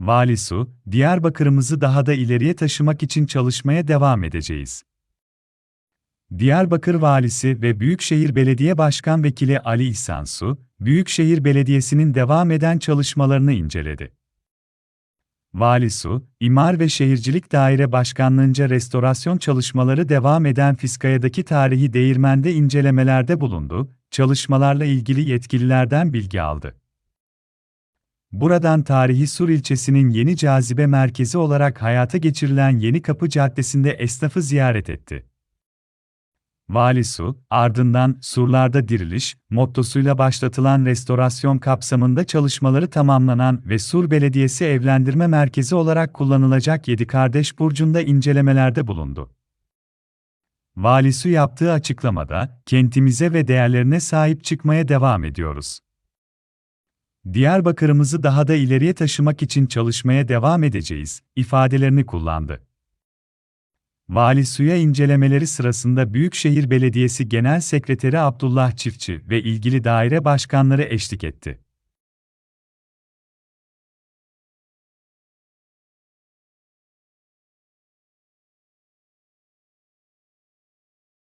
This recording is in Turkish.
Vali Su, Diyarbakır'ımızı daha da ileriye taşımak için çalışmaya devam edeceğiz. Diyarbakır Valisi ve Büyükşehir Belediye Başkan Vekili Ali İhsan Su, Büyükşehir Belediyesi'nin devam eden çalışmalarını inceledi. Vali Su, İmar ve Şehircilik Daire Başkanlığınca restorasyon çalışmaları devam eden Fiskaya'daki tarihi değirmende incelemelerde bulundu, çalışmalarla ilgili yetkililerden bilgi aldı. Buradan tarihi Sur ilçesinin yeni cazibe merkezi olarak hayata geçirilen Yeni Kapı Caddesi'nde esnafı ziyaret etti. Vali Su, ardından Surlarda Diriliş, mottosuyla başlatılan restorasyon kapsamında çalışmaları tamamlanan ve Sur Belediyesi Evlendirme Merkezi olarak kullanılacak Yedi Kardeş Burcu'nda incelemelerde bulundu. Vali Su yaptığı açıklamada, kentimize ve değerlerine sahip çıkmaya devam ediyoruz. Diyarbakır'ımızı daha da ileriye taşımak için çalışmaya devam edeceğiz, ifadelerini kullandı. Vali Su'ya incelemeleri sırasında Büyükşehir Belediyesi Genel Sekreteri Abdullah Çiftçi ve ilgili daire başkanları eşlik etti.